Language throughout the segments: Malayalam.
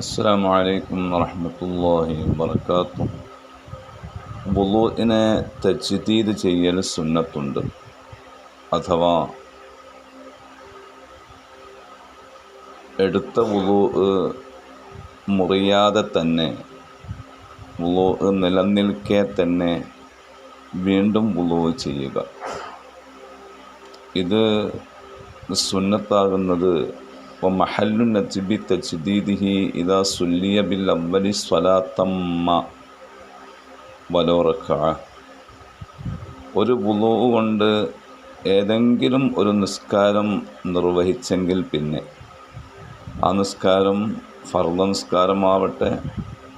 അസ്സാം വലൈക്കും വറഹമത്തല്ലാഹി വബർക്കാത്തു വുളുവിനെ തജ്ദീദ് ചെയ്യൽ സുന്നത്തുണ്ട്. അഥവാ എടുത്ത വുളു മുറിയാതെ തന്നെ വുളു നിലനിൽക്കെ തന്നെ വീണ്ടും വുളു ചെയ്യുക. ഇത് സുന്നത്താകുന്നത് നജ്ബി തജ്ദീദിഹി ഇതാ സുല്ലിയ ബിൽ അവലി സ്വലാത്തമ്മ വലോറക്ക ഒരു വുളു കൊണ്ട് ഏതെങ്കിലും ഒരു നിസ്കാരം നിർവഹിച്ചെങ്കിൽ പിന്നെ ആ നിസ്കാരം ഫർദ നിസ്കാരമാവട്ടെ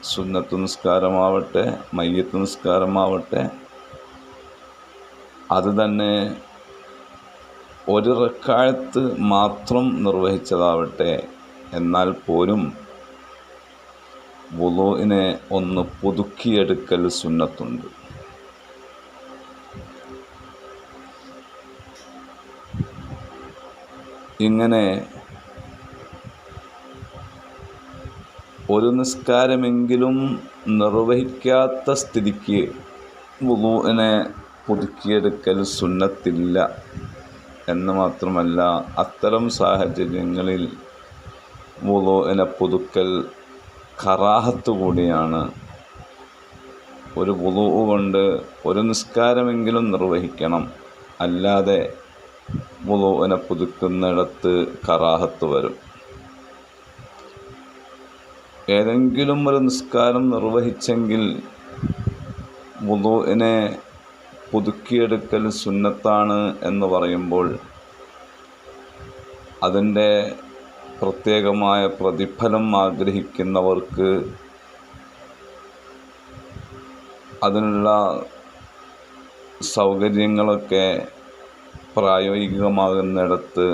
സുന്നത്ത് നിസ്കാരമാവട്ടെ മയ്യത്ത് നിസ്കാരമാവട്ടെ അത് തന്നെ ഒരു റക്കാഴത്ത് മാത്രം നിർവഹിച്ചതാവട്ടെ എന്നാൽ പോലും വുളുവിനെ ഒന്ന് പുതുക്കിയെടുക്കൽ സുന്നത്തുണ്ട്. ഇങ്ങനെ ഒരു നിസ്കാരമെങ്കിലും നിർവഹിക്കാത്ത സ്ഥിതിക്ക് വുളുവിനെ പുതുക്കിയെടുക്കൽ സുന്നത്തില്ല. എന്ന് മാത്രമല്ല അത്തരം സാഹചര്യങ്ങളിൽ വുളുവിനെ പുതുക്കൽ കറാഹത്ത് കൂടിയാണ്. ഒരു വുളു കൊണ്ട് ഒരു നിസ്കാരമെങ്കിലും നിർവഹിക്കണം. അല്ലാതെ വുളുവിനെ പുതുക്കുന്നിടത്ത് കറാഹത്ത് വരും. ഏതെങ്കിലും ഒരു നിസ്കാരം നിർവഹിച്ചെങ്കിൽ വുളുവിനെ പുതുക്കിയെടുക്കൽ സുന്നത്താണ് എന്ന് പറയുമ്പോൾ അതിന്റെ പ്രത്യേകമായ പ്രതിഫലം ആഗ്രഹിക്കുന്നവർക്ക് അതിനുള്ള സൗകര്യങ്ങളൊക്കെ പ്രായോഗികമാകുന്നിടത്ത്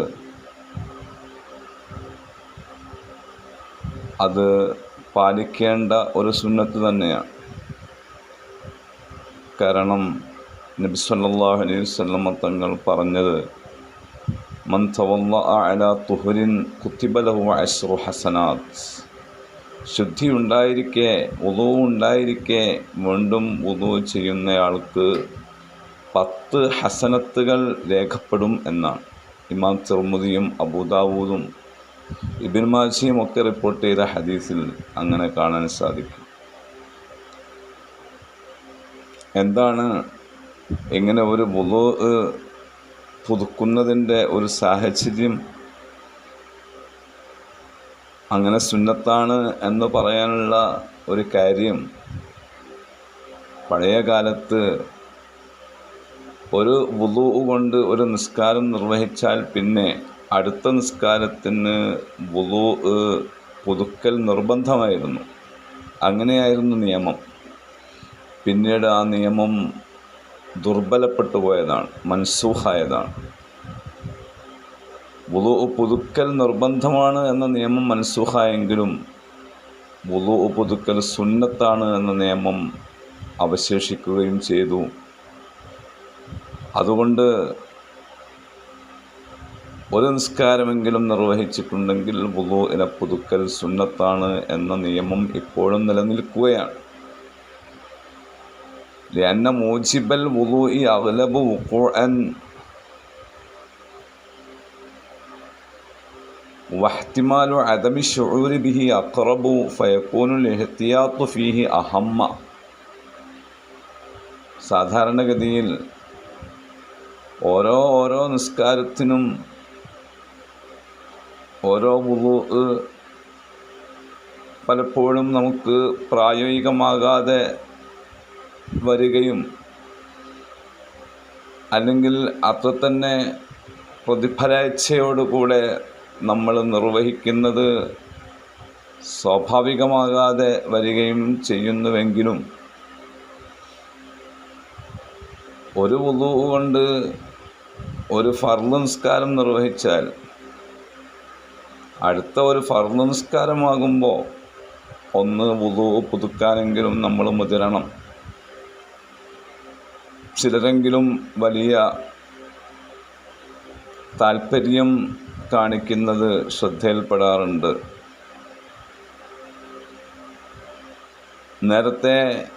അത് പാലിക്കേണ്ട ഒരു സുന്നത്ത് തന്നെയാണ്. കാരണം നബി സല്ലല്ലാഹു അലൈഹി വസല്ലമ തങ്ങൾ പറഞ്ഞത് മൻ കുത്തിബലഹു അശ്രു ഹസനാത്ത് ശുദ്ധി ഉണ്ടായിരിക്കെ ഉദു ഉണ്ടായിരിക്കെ വീണ്ടും ഉദു ചെയ്യുന്നയാൾക്ക് പത്ത് ഹസനത്തുകൾ രേഖപ്പെടും എന്നാണ്. ഇമാം ചെറുമുദിയും അബൂദാവൂദും ഇബിൻ മാജിയും ഒക്കെ റിപ്പോർട്ട് ചെയ്ത ഹദീസിൽ അങ്ങനെ കാണാൻ സാധിക്കും. എന്താണ് ഇങ്ങനെ ഒരു വുളു പുതുക്കുന്നതിന്റെ ഒരു സാഹചര്യം അങ്ങനെ സുന്നത്താണ് എന്ന് പറയാനുള്ള ഒരു കാര്യം പഴയ കാലത്ത് ഒരു വുളു കൊണ്ട് ഒരു നിസ്കാരം നിർവഹിച്ചാൽ പിന്നെ അടുത്ത നിസ്കാരത്തിന് വുളു പുതുക്കൽ നിർബന്ധമായിരുന്നു. അങ്ങനെയായിരുന്നു നിയമം. പിന്നീട് ആ നിയമം ദുർബലപ്പെട്ടു പോയതാണ് മൻസൂഹായതാണ് വുളു പുതുക്കൽ നിർബന്ധമാണ് എന്ന നിയമം മൻസൂഹായെങ്കിലും വുളു പുതുക്കൽ സുന്നത്താണ് എന്ന നിയമം അവശേഷിക്കുകയും ചെയ്തു. അതുകൊണ്ട് ഒരു നിസ്കാരമെങ്കിലും നിർവഹിച്ചിട്ടുണ്ടെങ്കിൽ വുളുവിനെ പുതുക്കൽ സുന്നത്താണ് എന്ന നിയമം ഇപ്പോഴും നിലനിൽക്കുകയാണ്. لأن موجب الوضوء أغلب وقوعا واحتمال عدم الشعور به أقرب فيكون الاحتياط فيه أهم സാധാരണഗതിയിൽ ഓരോ ഓരോ നിസ്കാരത്തിനും ഓരോ വുളു പലപ്പോഴും നമുക്ക് പ്രായോഗികമാകാതെ വരികയും അല്ലെങ്കിൽ അത്ര തന്നെ പ്രതിഫലേച്ഛയോടുകൂടെ നമ്മൾ നിർവഹിക്കുന്നത് സ്വാഭാവികമാകാതെ വരികയും ചെയ്യുന്നുവെങ്കിലും ഒരു വുളു കൊണ്ട് ഒരു ഫർദ് നിർവഹിച്ചാൽ അടുത്ത ഒരു ഫർദ് നിസ്കാരമാകുമ്പോൾ ഒന്ന് വുളു പുതുക്കാനെങ്കിലും നമ്മൾ മുതിരണം. ചിലരെങ്കിലും വലിയ താല്പര്യം കാണിക്കുന്നത് ശ്രദ്ധയിൽപ്പെടാറുണ്ട്. നേരത്തെ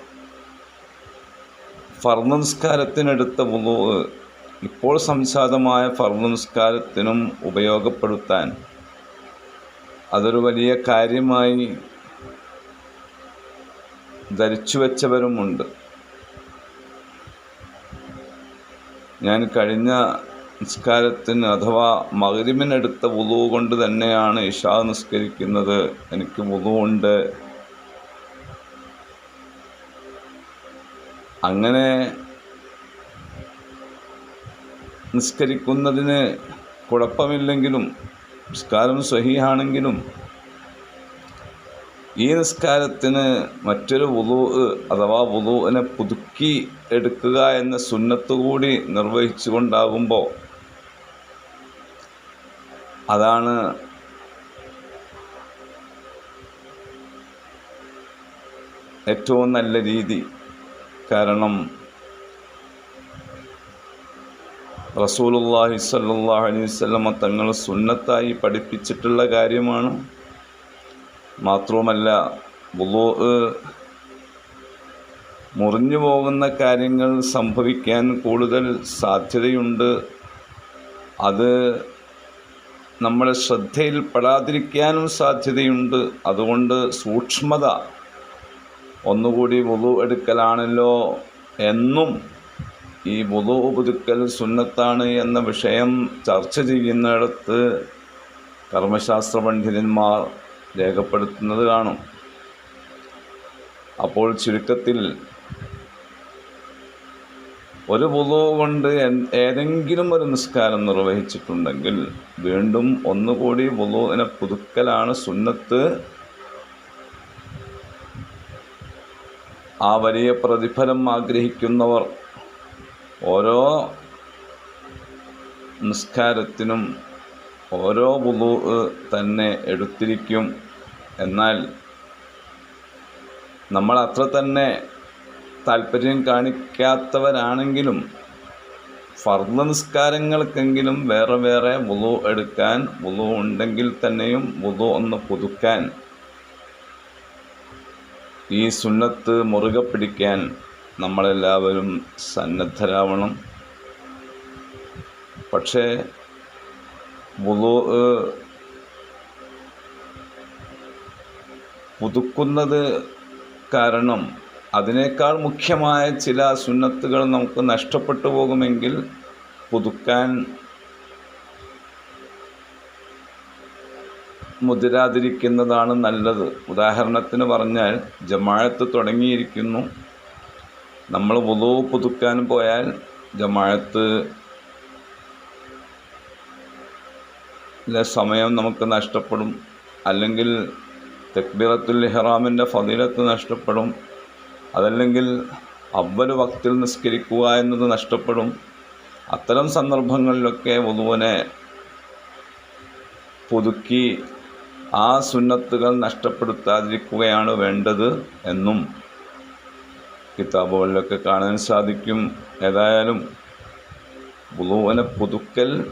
ഫർദ് നിസ്കാരത്തിനെടുത്ത വുളു ഇപ്പോൾ സംജാതമായ ഫർദ് നിസ്കാരത്തിനും ഉപയോഗപ്പെടുത്താൻ അതൊരു വലിയ കാര്യമായി ധരിച്ചു വെച്ചവരുമുണ്ട് ഞാൻ കഴിഞ്ഞ നിസ്കാരത്തിന് അഥവാ മകരിമിനെടുത്ത വുളു കൊണ്ട് തന്നെയാണ് ഇഷാ നിസ്കരിക്കുന്നത്. എനിക്ക് വുളുവുണ്ട് അങ്ങനെ നിസ്കരിക്കുന്നതിന് കുഴപ്പമില്ലെങ്കിലും നിസ്കാരം സഹിയാണെങ്കിലും ഈ നിസ്കാരത്തിന് മറ്റൊരു വുളു അഥവാ വുളുവിനെ പുതുക്കി എടുക്കുക എന്ന സുന്നത്ത് കൂടി നിർവഹിച്ചുകൊണ്ടാകുമ്പോൾ അതാണ് ഏറ്റവും നല്ല രീതി. കാരണം റസൂലുള്ളാഹി സ്വല്ലല്ലാഹു അലൈഹി വസല്ലമ തങ്ങൾ സുന്നത്തായി പഠിപ്പിച്ചിട്ടുള്ള കാര്യമാണ്. മാത്രവുമല്ല വുളൂ മുറിഞ്ഞു പോകുന്ന കാര്യങ്ങൾ സംഭവിക്കാൻ കൂടുതൽ സാധ്യതയുണ്ട്. അത് നമ്മുടെ ശ്രദ്ധയിൽപ്പെടാതിരിക്കാനും സാധ്യതയുണ്ട്. അതുകൊണ്ട് സൂക്ഷ്മത ഒന്നുകൂടി വുളു എടുക്കലാണല്ലോ എന്നും ഈ വുളു പുതുക്കൽ സുന്നത്താണ് എന്ന വിഷയം ചർച്ച ചെയ്യുന്നിടത്ത് കർമ്മശാസ്ത്ര പണ്ഡിതന്മാർ രേഖപ്പെടുത്തുന്നത് കാണും. അപ്പോൾ ചുരുക്കത്തിൽ ഒരു പൊതു കൊണ്ട് ഏതെങ്കിലും ഒരു നിസ്കാരം നിർവഹിച്ചിട്ടുണ്ടെങ്കിൽ വീണ്ടും ഒന്നുകൂടി പൊതുവിനെ പുതുക്കലാണ് സുന്നത്ത് ആ വലിയ പ്രതിഫലം ആഗ്രഹിക്കുന്നവർ. ഓരോ നിസ്കാരത്തിനും ഓരോ വുളു തന്നെ എടുത്തിരിക്കും. എന്നാൽ നമ്മൾ അത്ര തന്നെ താല്പര്യം കാണിക്കാത്തവരാണെങ്കിലും ഫർദ് നിസ്കാരങ്ങൾക്കെങ്കിലും വേറെ വേറെ വുളു എടുക്കാൻ വുളു ഉണ്ടെങ്കിൽ തന്നെയും വുളു ഒന്ന് പുതുക്കാൻ. ഈ സുന്നത്ത് മുറുകെ പിടിക്കാൻ നമ്മളെല്ലാവരും സന്നദ്ധരാവണം. പക്ഷേ വുളു പുതുക്കുന്നത് കാരണം അതിനേക്കാൾ മുഖ്യമായ ചില സുന്നത്തുകൾ നമുക്ക് നഷ്ടപ്പെട്ടു പോകുമെങ്കിൽ പുതുക്കാൻ മുതിരാതിരിക്കുന്നതാണ് നല്ലത്. ഉദാഹരണത്തിന് പറഞ്ഞാൽ ജമാഴത്ത് തുടങ്ങിയിരിക്കുന്നു. നമ്മൾ വുളു പുതുക്കാൻ പോയാൽ ജമാഴത്ത് സമയം നമുക്ക് നഷ്ടപ്പെടും. അല്ലെങ്കിൽ തെക്ബീറത്തുൽ ഇഹ്റാമിന്റെ ഫതിലത്ത് നഷ്ടപ്പെടും. അതല്ലെങ്കിൽ അവൽ വക്തിൽ നിസ്കരിക്കുക എന്നത് നഷ്ടപ്പെടും. അത്തരം സന്ദർഭങ്ങളിലൊക്കെ വധുവിനെ പുതുക്കി ആ സുന്നത്തുകൾ നഷ്ടപ്പെടുത്താതിരിക്കുകയാണ് വേണ്ടത് എന്നും കിതാബുകളിലൊക്കെ കാണാൻ സാധിക്കും. ഏതായാലും വുളുവിനെ പുതുക്കൽ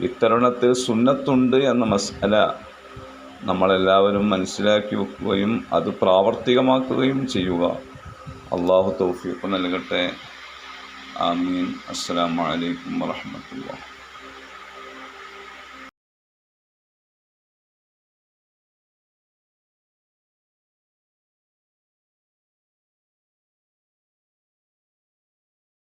ഇത്തരുണത്തിൽ സുന്നത്തുണ്ട് എന്ന മസല നമ്മളെല്ലാവരും മനസ്സിലാക്കി വെക്കുകയും അത് പ്രാവർത്തികമാക്കുകയും ചെയ്യുക. അള്ളാഹു തൗഫീഖ് നൽകട്ടെ. ആമീൻ. അസ്സലാമു അലൈക്കും വറഹ്മത്തുള്ളാഹി.